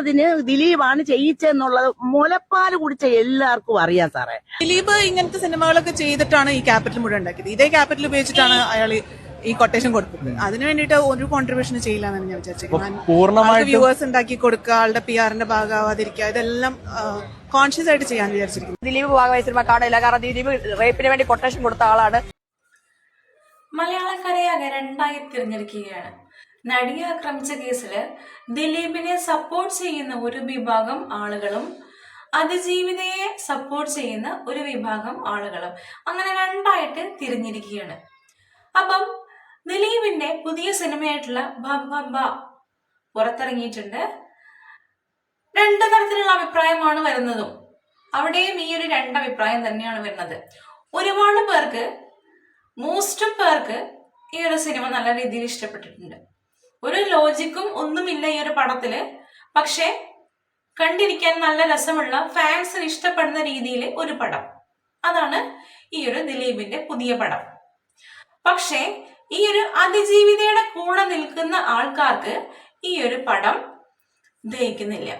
അതിന് ദിലീപാണ് ചെയ്യിച്ചെന്നുള്ളത് മുലപ്പാൽ കുടിച്ച എല്ലാവർക്കും അറിയാം സാറേ. ദിലീപ് ഇങ്ങനത്തെ സിനിമകളൊക്കെ ചെയ്തിട്ടാണ് ഈ ക്യാപിറ്റൽ മുഴുവൻ ഉണ്ടാക്കിയത്. ഇതേ ക്യാപിറ്റൽ ഉപയോഗിച്ചിട്ടാണ് അയാൾ ഈ കൊട്ടേഷൻ കൊടുക്കുന്നത്. അതിന് വേണ്ടിയിട്ട് ഒരു കോൺട്രിബ്യൂഷൻ ചെയ്യില്ല എന്നാണ് ഞാൻ വിചാരിച്ചത് പൂർണമായിട്ടും വ്യൂവേഴ്സ് ഉണ്ടാക്കി കൊടുക്കുക ആളുടെ പി ആറിന്റെ ഭാഗമാവാതിരിക്കുക ഇതെല്ലാം കോൺഷ്യസ് ആയിട്ട് ചെയ്യാൻ വിചാരിച്ചിരിക്കുന്നു. ദിലീപ് ഭാഗമായി സിനിമ കാണില്ല കാരണം ദിലീപ് റേപ്പിന് വേണ്ടി കൊട്ടേഷൻ കൊടുത്ത ആളാണ്. മലയാളക്കരയാകെ രണ്ടായി തിരഞ്ഞെടുക്കുകയാണ്. നടിയെ ആക്രമിച്ച കേസിൽ ദിലീപിനെ സപ്പോർട്ട് ചെയ്യുന്ന ഒരു വിഭാഗം ആളുകളും അതിജീവിതയെ സപ്പോർട്ട് ചെയ്യുന്ന ഒരു വിഭാഗം ആളുകളും അങ്ങനെ രണ്ടായിട്ട് തിരിഞ്ഞിരിക്കുകയാണ്. അപ്പം ദിലീപിന്റെ പുതിയ സിനിമയായിട്ടുള്ള ബം ഭ പുറത്തിറങ്ങിയിട്ടുണ്ട്. രണ്ട് തരത്തിലുള്ള അഭിപ്രായമാണ് വരുന്നതും. അവിടെയും ഈ ഒരു രണ്ട് അഭിപ്രായം തന്നെയാണ് വരുന്നത്. ഒരുപാട് പേർക്ക് മോസ്റ്റ് പേർക്ക് ഈ ഒരു സിനിമ നല്ല രീതിയിൽ ഇഷ്ടപ്പെട്ടിട്ടുണ്ട്. ഒരു ലോജിക്കും ഒന്നുമില്ല ഈ ഒരു പടത്തിൽ. പക്ഷെ കണ്ടിരിക്കാൻ നല്ല രസമുള്ള ഫാൻസിന് ഇഷ്ടപ്പെടുന്ന രീതിയിൽ ഒരു പടം. അതാണ് ഈ ഒരു ദിലീപിന്റെ പുതിയ പടം. പക്ഷേ ഈ ഒരു അതിജീവിതയുടെ കൂടെ നിൽക്കുന്ന ആൾക്കാർക്ക് ഈ ഒരു പടം ദഹിക്കുന്നില്ല.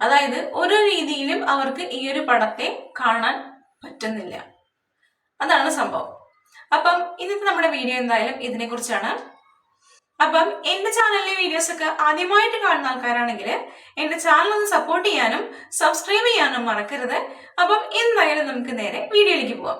അതായത് ഒരു രീതിയിലും അവർക്ക് ഈ ഒരു പടത്തെ കാണാൻ പറ്റുന്നില്ല. അതാണ് സംഭവം. അപ്പം ഇന്നത്തെ നമ്മുടെ വീഡിയോ എന്തായാലും ഇതിനെ കുറിച്ചാണ് അപ്പം എന്റെ ചാനലിലെ വീഡിയോസ് ഒക്കെ ആദ്യമായിട്ട് കാണുന്ന ആൾക്കാരാണെങ്കിൽ എന്റെ ചാനൽ ഒന്ന് സപ്പോർട്ട് ചെയ്യാനും സബ്സ്ക്രൈബ് ചെയ്യാനും മറക്കരുത്. അപ്പം എന്തായാലും നമുക്ക് നേരെ വീഡിയോയിലേക്ക് പോവാം.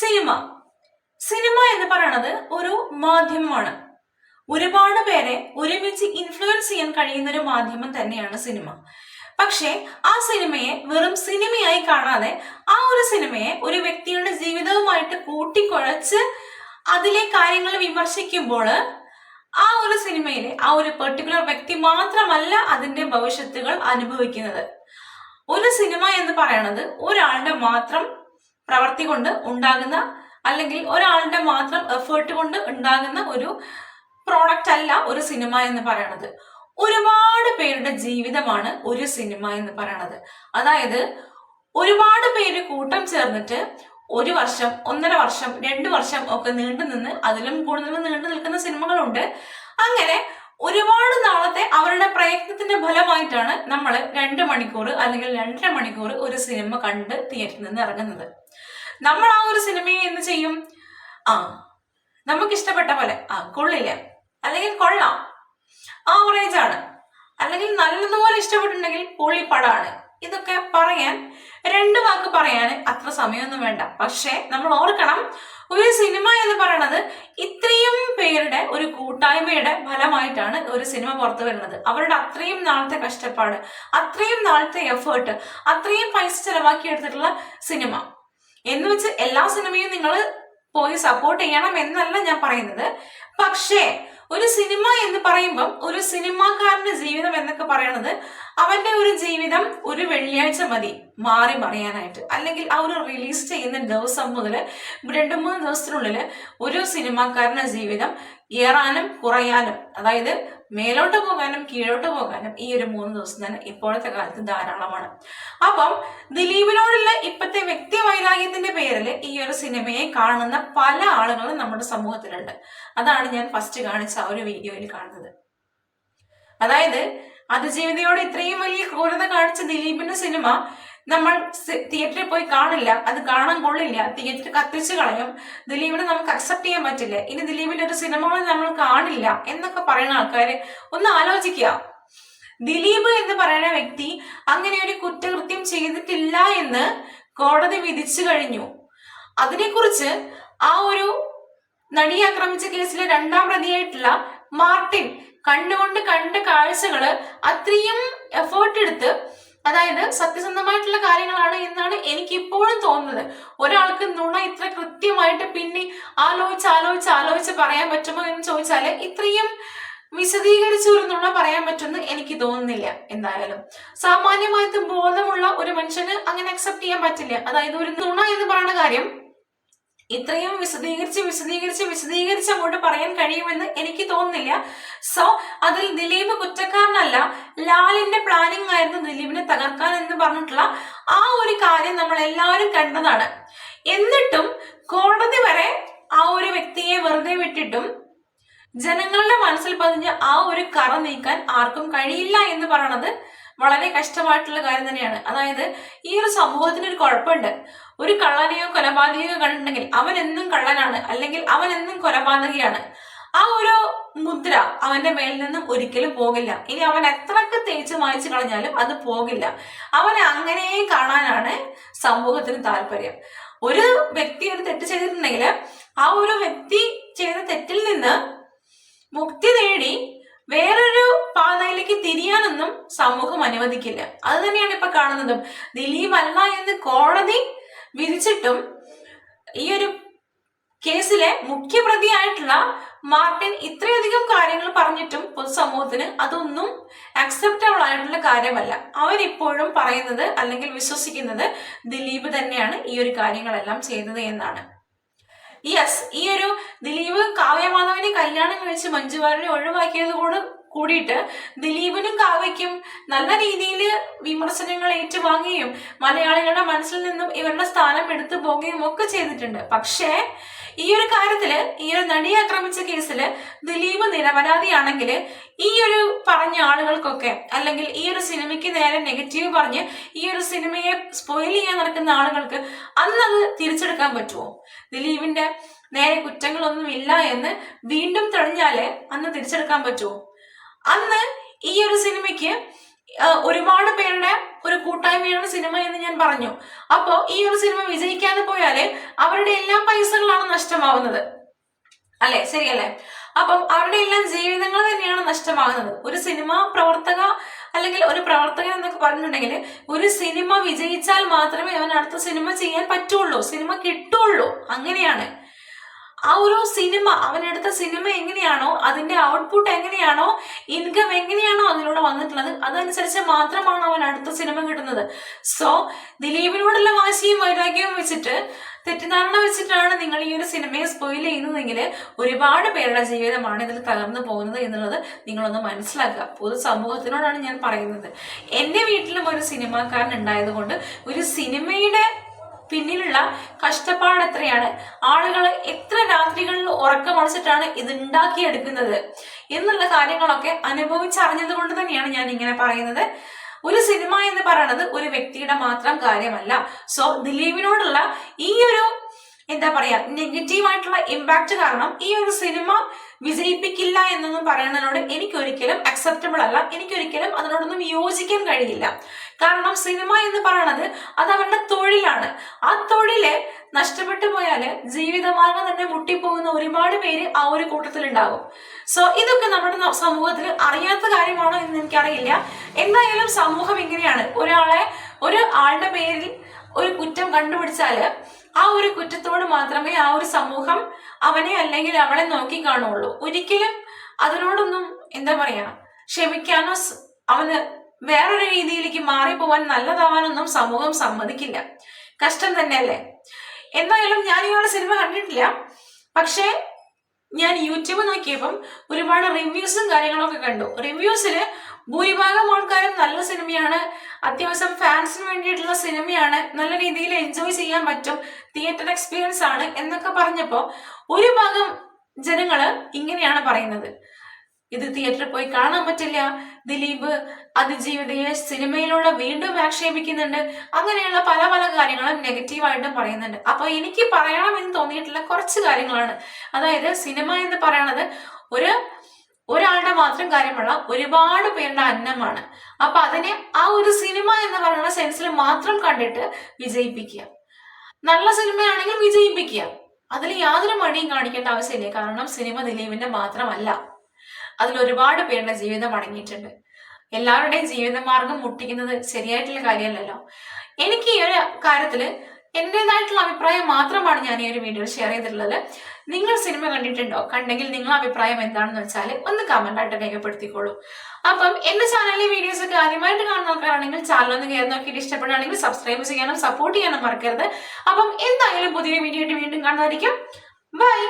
സിനിമ സിനിമ എന്ന് പറയുന്നത് ഒരു മാധ്യമമാണ്. ഒരുപാട് പേരെ ഒരുമിച്ച് ഇൻഫ്ലുവൻസ് ചെയ്യാൻ കഴിയുന്ന ഒരു മാധ്യമം തന്നെയാണ് സിനിമ. പക്ഷേ ആ സിനിമയെ വെറും സിനിമയായി കാണാതെ ആ ഒരു സിനിമയെ ഒരു വ്യക്തിയുടെ ജീവിതവുമായിട്ട് കൂട്ടിക്കുഴച്ച് അതിലെ കാര്യങ്ങൾ വിമർശിക്കുമ്പോൾ ആ ഒരു സിനിമയിലെ ആ ഒരു പെർട്ടിക്കുലർ വ്യക്തി മാത്രമല്ല അതിന്റെ ഭവിഷ്യത്തുകൾ അനുഭവിക്കുന്നത്. ഒരു സിനിമ എന്ന് പറയുന്നത് ഒരാളുടെ മാത്രം പ്രവർത്തി കൊണ്ട് ഉണ്ടാകുന്ന അല്ലെങ്കിൽ ഒരാളുടെ മാത്രം എഫേർട്ട് കൊണ്ട് ഉണ്ടാകുന്ന ഒരു പ്രോഡക്റ്റ് അല്ല ഒരു സിനിമ എന്ന് പറയണത്. ഒരുപാട് പേരുടെ ജീവിതമാണ് ഒരു സിനിമ എന്ന് പറയണത്. അതായത് ഒരുപാട് പേര് കൂട്ടം ചേർന്നിട്ട് ഒരു വർഷം ഒന്നര വർഷം രണ്ട് വർഷം ഒക്കെ നീണ്ടു നിന്ന് അതിലും കൂടുതൽ നീണ്ടു നിൽക്കുന്ന സിനിമകളുണ്ട്. അങ്ങനെ ഒരുപാട് നാളത്തെ അവരുടെ പ്രയത്നത്തിന്റെ ഫലമായിട്ടാണ് നമ്മൾ രണ്ട് മണിക്കൂർ അല്ലെങ്കിൽ രണ്ടര മണിക്കൂർ ഒരു സിനിമ കണ്ട് തിയേറ്ററിൽ നിന്ന് ഇറങ്ങുന്നത്. നമ്മൾ ആ ഒരു സിനിമയെ എന്ത് ചെയ്യും? ആ നമുക്ക് ഇഷ്ടപ്പെട്ട പോലെ ആ കൊള്ളില്ല. അല്ലെങ്കിൽ കൊള്ളാം. ആവറേജ് ആണ്. അല്ലെങ്കിൽ നല്ലതുപോലെ ഇഷ്ടപ്പെട്ടിട്ടുണ്ടെങ്കിൽ പൊളിപ്പടാണ് ഇതൊക്കെ പറയാൻ രണ്ട് വാക്ക് പറയാൻ അത്ര സമയമൊന്നും വേണ്ട. പക്ഷേ നമ്മൾ ഓർക്കണം ഒരു സിനിമ എന്ന് പറയുന്നത് ഇത്രയും പേരുടെ ഒരു കൂട്ടായ്മയുടെ ഫലമായിട്ടാണ് ഒരു സിനിമ പുറത്തു വരുന്നത്. അവരുടെ അത്രയും നാളത്തെ കഷ്ടപ്പാട് അത്രയും നാളത്തെ എഫേർട്ട് അത്രയും പൈസ ചെലവാക്കി എടുത്തിട്ടുള്ള സിനിമ എന്ന് വെച്ച് എല്ലാ സിനിമയും നിങ്ങൾ പോയി സപ്പോർട്ട് ചെയ്യണം എന്നല്ല ഞാൻ പറയുന്നത്. പക്ഷേ ഒരു സിനിമ എന്ന് പറയുമ്പം ഒരു സിനിമാക്കാരന്റെ ജീവിതം എന്നൊക്കെ പറയണത് അവന്റെ ഒരു ജീവിതം ഒരു വെള്ളിയാഴ്ച മതി മാറി മറിയാനായിട്ട്. അല്ലെങ്കിൽ ആ ഒരു റിലീസ് ചെയ്യുന്ന ദിവസം മുതൽ രണ്ട് മൂന്ന് ദിവസത്തിനുള്ളിൽ ഒരു സിനിമാക്കാരന്റെ ജീവിതം ഏറാനും കുറയാനും അതായത് മേലോട്ട് പോകാനും കീഴോട്ട് പോകാനും ഈ ഒരു മൂന്ന് ദിവസം തന്നെ ഇപ്പോഴത്തെ കാലത്ത് ധാരാളമാണ്. അപ്പം ദിലീപിനോടുള്ള ഇപ്പോഴത്തെ വ്യക്തി വൈരാഗ്യത്തിന്റെ പേരിൽ ഈ ഒരു സിനിമയെ കാണുന്ന പല ആളുകളും നമ്മുടെ സമൂഹത്തിലുണ്ട്. അതാണ് ഞാൻ ഫസ്റ്റ് കാണിച്ച ആ ഒരു വീഡിയോയിൽ കാണുന്നത്. അതായത് അതിജീവിതയോട് ഇത്രയും വലിയ ക്രൂരത കാണിച്ച ദിലീപിന്റെ സിനിമ നമ്മൾ തിയേറ്ററിൽ പോയി കാണില്ല. അത് കാണാൻ കൊള്ളില്ല. തിയേറ്റർ കത്തിച്ചു കളയും. ദിലീപിനെ നമുക്ക് അക്സെപ്റ്റ് ചെയ്യാൻ പറ്റില്ല. ഇനി ദിലീപിന്റെ ഒരു സിനിമകൾ നമ്മൾ കാണില്ല എന്നൊക്കെ പറയുന്ന ആൾക്കാര് ഒന്ന് ആലോചിക്കുക. ദിലീപ് എന്ന് പറയുന്ന വ്യക്തി അങ്ങനെ ഒരു കുറ്റകൃത്യം ചെയ്തിട്ടില്ല എന്ന് കോടതി വിധിച്ചു കഴിഞ്ഞു. അതിനെക്കുറിച്ച് ആ ഒരു നടിയെ ആക്രമിച്ച കേസിലെ രണ്ടാം പ്രതിയായിട്ടുള്ള മാർട്ടിൻ കണ്ടുകൊണ്ട് കണ്ട കാഴ്ചകൾ അത്രയും എഫേർട്ട് എടുത്ത് അതായത് സത്യസന്ധമായിട്ടുള്ള കാര്യങ്ങളാണ് എന്നാണ് എനിക്ക് ഇപ്പോഴും തോന്നുന്നത്. ഒരാൾക്ക് നുണ ഇത്ര കൃത്യമായിട്ട് പിന്നെ ആലോചിച്ച് ആലോചിച്ച് ആലോചിച്ച് പറയാൻ പറ്റുമോ എന്ന് ചോദിച്ചാൽ ഇത്രയും വിശദീകരിച്ചു ഒരു നുണ പറയാൻ പറ്റുമെന്ന് എനിക്ക് തോന്നുന്നില്ല എന്തായാലും. സാമാന്യമായിട്ട് ബോധമുള്ള ഒരു മനുഷ്യന് അങ്ങനെ അക്സെപ്റ്റ് ചെയ്യാൻ പറ്റില്ല. അതായത് ഒരു നുണ എന്ന് പറയുന്ന കാര്യം ഇത്രയും വിശദീകരിച്ച് വിശദീകരിച്ച് വിശദീകരിച്ച് അങ്ങോട്ട് പറയാൻ കഴിയുമെന്ന് എനിക്ക് തോന്നുന്നില്ല. സോ അതിൽ ദിലീപ് കുറ്റക്കാരനല്ല ലാലിന്റെ പ്ലാനിങ് ആയിരുന്നു ദിലീപിനെ തകർക്കാൻ എന്ന് പറഞ്ഞിട്ടുള്ള ആ ഒരു കാര്യം നമ്മൾ എല്ലാവരും കണ്ടതാണ്. എന്നിട്ടും കോടതി വരെ ആ ഒരു വ്യക്തിയെ വെറുതെ വിട്ടിട്ടും ജനങ്ങളുടെ മനസ്സിൽ പതിഞ്ഞ ആ ഒരു കറ നീക്കാൻ ആർക്കും കഴിയില്ല എന്ന് പറയണത് വളരെ കഷ്ടമായിട്ടുള്ള കാര്യം തന്നെയാണ്. അതായത് ഈ ഒരു സമൂഹത്തിന് ഒരു കുഴപ്പമുണ്ട്. ഒരു കള്ളനെയോ കൊലപാതകയോ കണ്ടിട്ടുണ്ടെങ്കിൽ അവൻ എന്നും കള്ളനാണ് അല്ലെങ്കിൽ അവൻ എന്നും കൊലപാതകയാണ്. ആ ഒരു മുദ്ര അവന്റെ മേലിൽ നിന്നും ഒരിക്കലും പോകില്ല. ഇനി അവൻ എത്രക്ക് തേച്ച് മായ്ച്ചു കളഞ്ഞാലും അത് പോകില്ല. അവനെ അങ്ങനെ കാണാനാണ് സമൂഹത്തിന് താല്പര്യം. ഒരു വ്യക്തി ഒരു തെറ്റ് ചെയ്തിട്ടുണ്ടെങ്കിൽ ആ ഒരു വ്യക്തി ചെയ്ത തെറ്റിൽ നിന്ന് മുക്തി നേടി വേറൊരു പാതയിലേക്ക് തിരിയാനൊന്നും സമൂഹം അനുവദിക്കില്ല. അത് തന്നെയാണ് ഇപ്പൊ കാണുന്നതും. ദിലീപ് അല്ല എന്ന് കോടതി വിധിച്ചിട്ടും ഈ ഒരു കേസിലെ മുഖ്യപ്രതിയായിട്ടുള്ള മാർട്ടിൻ ഇത്രയധികം കാര്യങ്ങൾ പറഞ്ഞിട്ടും പൊതുസമൂഹത്തിന് അതൊന്നും അക്സെപ്റ്റബിൾ ആയിട്ടുള്ള കാര്യമല്ല. അവരിപ്പോഴും പറയുന്നത് അല്ലെങ്കിൽ വിശ്വസിക്കുന്നത് ദിലീപ് തന്നെയാണ് ഈ ഒരു കാര്യങ്ങളെല്ലാം ചെയ്തത് എന്നാണ്. യെസ് ഈ ഒരു ദിലീപ് കാവ്യമാധവനെ കല്യാണം കഴിച്ച് മഞ്ജുവാരനെ ഒഴിവാക്കിയത് കൂടെ കൂടിയിട്ട് ദിലീപിനും കാവ്യയ്ക്കും നല്ല രീതിയിൽ വിമർശനങ്ങൾ ഏറ്റുവാങ്ങുകയും മലയാളികളുടെ മനസ്സിൽ നിന്നും ഇവരുടെ സ്ഥാനം എടുത്തു പോകുകയും ഒക്കെ ചെയ്തിട്ടുണ്ട്. പക്ഷേ ഈ ഒരു കാര്യത്തിൽ ഈ ഒരു നടിയെ ആക്രമിച്ച കേസിൽ ദിലീപ് നിരപരാധിയാണെങ്കിൽ ഈ ഒരു പറഞ്ഞ ആളുകൾക്കൊക്കെ അല്ലെങ്കിൽ ഈ ഒരു സിനിമയ്ക്ക് നേരെ നെഗറ്റീവ് പറഞ്ഞ് ഈ ഒരു സിനിമയെ സ്പോയിൽ ചെയ്യാൻ നടക്കുന്ന ആളുകൾക്ക് അന്ന് അത് തിരിച്ചെടുക്കാൻ പറ്റുമോ? ദിലീപിന്റെ നേരെ കുറ്റങ്ങളൊന്നും ഇല്ല എന്ന് വീണ്ടും തെളിഞ്ഞാലേ അന്ന് തിരിച്ചെടുക്കാൻ പറ്റുമോ? അന്ന് ഈ ഒരു സിനിമയ്ക്ക് ഒരുപാട് പേരുടെ ഒരു കൂട്ടായ്മയാണ് സിനിമ എന്ന് ഞാൻ പറഞ്ഞു. അപ്പോ ഈ ഒരു സിനിമ വിജയിക്കാതെ പോയാൽ അവരുടെ എല്ലാ പൈസകളാണ് നഷ്ടമാവുന്നത്. അല്ലെ? ശരിയല്ലേ? അപ്പം അവരുടെ എല്ലാം ജീവിതങ്ങൾ തന്നെയാണ് നഷ്ടമാകുന്നത്. ഒരു സിനിമ പ്രവർത്തക അല്ലെങ്കിൽ ഒരു പ്രവർത്തകൻ എന്നൊക്കെ പറഞ്ഞിട്ടുണ്ടെങ്കിൽ ഒരു സിനിമ വിജയിച്ചാൽ മാത്രമേ അവൻ അടുത്ത സിനിമ ചെയ്യാൻ പറ്റുള്ളൂ. സിനിമ കിട്ടുള്ളൂ. അങ്ങനെയാണ്. ആ ഒരു സിനിമ അവനെടുത്ത സിനിമ എങ്ങനെയാണോ അതിന്റെ ഔട്ട്പുട്ട് എങ്ങനെയാണോ ഇൻകം എങ്ങനെയാണോ അതിലൂടെ വന്നിട്ടുള്ളത് അതനുസരിച്ച് മാത്രമാണ് അവൻ അടുത്ത സിനിമ കിട്ടുന്നത്. സോ ദിലീപിനോടുള്ള വാശിയും വൈരാഗ്യവും വെച്ചിട്ട് തെറ്റിദ്ധാരണ വെച്ചിട്ടാണ് നിങ്ങൾ ഈ ഒരു സിനിമയെ സ്പോയിൽ ചെയ്യുന്നതെങ്കിൽ ഒരുപാട് പേരുടെ ജീവിതമാണ് ഇതിൽ തകർന്നു പോകുന്നത് എന്നുള്ളത് നിങ്ങളൊന്ന് മനസ്സിലാക്കുക. പൊതു സമൂഹത്തിനോടാണ് ഞാൻ പറയുന്നത്. എന്റെ വീട്ടിലും ഒരു സിനിമാക്കാരൻ ഉണ്ടായതുകൊണ്ട് ഒരു സിനിമയുടെ പിന്നിലുള്ള കഷ്ടപ്പാട് എത്രയാണ്? ആളുകൾ എത്ര രാത്രികളിൽ ഉറക്കമടിച്ചിട്ടാണ് ഇത് ഉണ്ടാക്കിയെടുക്കുന്നത് എന്നുള്ള കാര്യങ്ങളൊക്കെ അനുഭവിച്ചറിഞ്ഞത് കൊണ്ട് തന്നെയാണ് ഞാൻ ഇങ്ങനെ പറയുന്നത്. ഒരു സിനിമ എന്ന് പറയുന്നത് ഒരു വ്യക്തിയുടെ മാത്രം കാര്യമല്ല. സോ ദിലീപിനോടുള്ള ഈ ഒരു എന്താ പറയാ നെഗറ്റീവ് ആയിട്ടുള്ള ഇമ്പാക്ട് കാരണം ഈ ഒരു സിനിമ വിജയിപ്പിക്കില്ല എന്നൊന്നും പറയുന്നതിനോട് എനിക്കൊരിക്കലും അക്സെപ്റ്റബിൾ അല്ല. എനിക്കൊരിക്കലും അതിനോടൊന്നും യോജിക്കാൻ കഴിയില്ല. കാരണം സിനിമ എന്ന് പറയുന്നത് അത് അവരുടെ തൊഴിലാണ്. ആ തൊഴിൽ നഷ്ടപ്പെട്ടു പോയാൽ ജീവിതമാർഗം തന്നെ മുട്ടിപ്പോകുന്ന ഒരുപാട് പേര് ആ ഒരു കൂട്ടത്തിൽ ഉണ്ടാകും സോ ഇതൊക്കെ നമ്മുടെ സമൂഹത്തിൽ അറിയാത്ത കാര്യമാണോ എന്ന് എനിക്കറിയില്ല. എന്തായാലും സമൂഹം ഇങ്ങനെയാണ്. ഒരാളെ ഒരു ആളുടെ പേരിൽ ഒരു കുറ്റം കണ്ടുപിടിച്ചാൽ ആ ഒരു കുറ്റത്തോട് മാത്രമേ ആ ഒരു സമൂഹം അവനെ അല്ലെങ്കിൽ അവളെ നോക്കി കാണുള്ളൂ. ഒരിക്കലും അതിനോടൊന്നും എന്താ പറയാ ക്ഷമിക്കാനോ അവന് വേറൊരു രീതിയിലേക്ക് മാറിപ്പോവാൻ നല്ലതാവാനൊന്നും സമൂഹം സമ്മതിക്കില്ല. കഷ്ടം തന്നെയല്ലേ? എന്തായാലും ഞാൻ ഇയാളെ സിനിമ കണ്ടിട്ടില്ല. പക്ഷേ ഞാൻ യൂട്യൂബ് നോക്കിയപ്പം ഒരുപാട് റിവ്യൂസും കാര്യങ്ങളൊക്കെ കണ്ടു. റിവ്യൂസിൽ ഭൂരിഭാഗം ആൾക്കാരും നല്ല സിനിമയാണ് അത്യാവശ്യം ഫാൻസിന് വേണ്ടിയിട്ടുള്ള സിനിമയാണ് നല്ല രീതിയിൽ എൻജോയ് ചെയ്യാൻ പറ്റും. തിയേറ്റർ എക്സ്പീരിയൻസ് ആണ് എന്നൊക്കെ പറഞ്ഞപ്പോൾ ഒരു ഭാഗം ജനങ്ങൾ ഇങ്ങനെയാണ് പറയുന്നത്. ഇത് തിയേറ്ററിൽ പോയി കാണാൻ പറ്റില്ല. ദിലീപ് അതിജീവിതയെ സിനിമയിലൂടെ വീണ്ടും ആക്ഷേപിക്കുന്നുണ്ട്. അങ്ങനെയുള്ള പല പല കാര്യങ്ങളും നെഗറ്റീവായിട്ടും പറയുന്നുണ്ട്. അപ്പൊ എനിക്ക് പറയണമെന്ന് തോന്നിയിട്ടുള്ള കുറച്ച് കാര്യങ്ങളാണ്. അതായത് സിനിമ എന്ന് പറയണത് ഒരു ഒരാളുടെ മാത്രം കാര്യമുള്ള ഒരുപാട് പേരുടെ അന്നമാണ്. അപ്പൊ അതിനെ ആ ഒരു സിനിമ എന്ന് പറയുന്ന സെൻസിൽ മാത്രം കണ്ടിട്ട് വിജയിപ്പിക്കുക. നല്ല സിനിമയാണെങ്കിൽ വിജയിപ്പിക്കുക. അതിൽ യാതൊരു മടിയും കാണിക്കേണ്ട ആവശ്യമില്ല. കാരണം സിനിമ ദിലീപിന്റെ മാത്രമല്ല. അതിൽ ഒരുപാട് പേരുടെ ജീവിതം അടങ്ങിയിട്ടുണ്ട്. എല്ലാവരുടെയും ജീവിത മാർഗം മുട്ടിക്കുന്നത് ശരിയായിട്ടുള്ള കാര്യമല്ലല്ലോ. എനിക്ക് ഈ ഒരു കാര്യത്തിൽ എന്റേതായിട്ടുള്ള അഭിപ്രായം മാത്രമാണ് ഞാൻ ഈ ഒരു വീഡിയോയിൽ ഷെയർ ചെയ്തിട്ടുള്ളത്. നിങ്ങൾ സിനിമ കണ്ടിട്ടുണ്ടോ? കണ്ടെങ്കിൽ നിങ്ങളുടെ അഭിപ്രായം എന്താണെന്ന് വെച്ചാൽ ഒന്ന് കമന്റ് രേഖപ്പെടുത്തിക്കോളൂ. അപ്പം എന്റെ ചാനലിലെ വീഡിയോസ് ഒക്കെ ആദ്യമായിട്ട് കാണുന്ന ആൾക്കാരാണെങ്കിൽ ചാനൽ ഒന്ന് കയറി നോക്കിയിട്ട് ഇഷ്ടപ്പെടുകയാണെങ്കിൽ സബ്സ്ക്രൈബ് ചെയ്യാനും സപ്പോർട്ട് ചെയ്യാനും മറക്കരുത്. അപ്പം എന്തായാലും പുതിയ വീഡിയോ ആയിട്ട് വീണ്ടും കാണുന്നതായിരിക്കും. ബൈ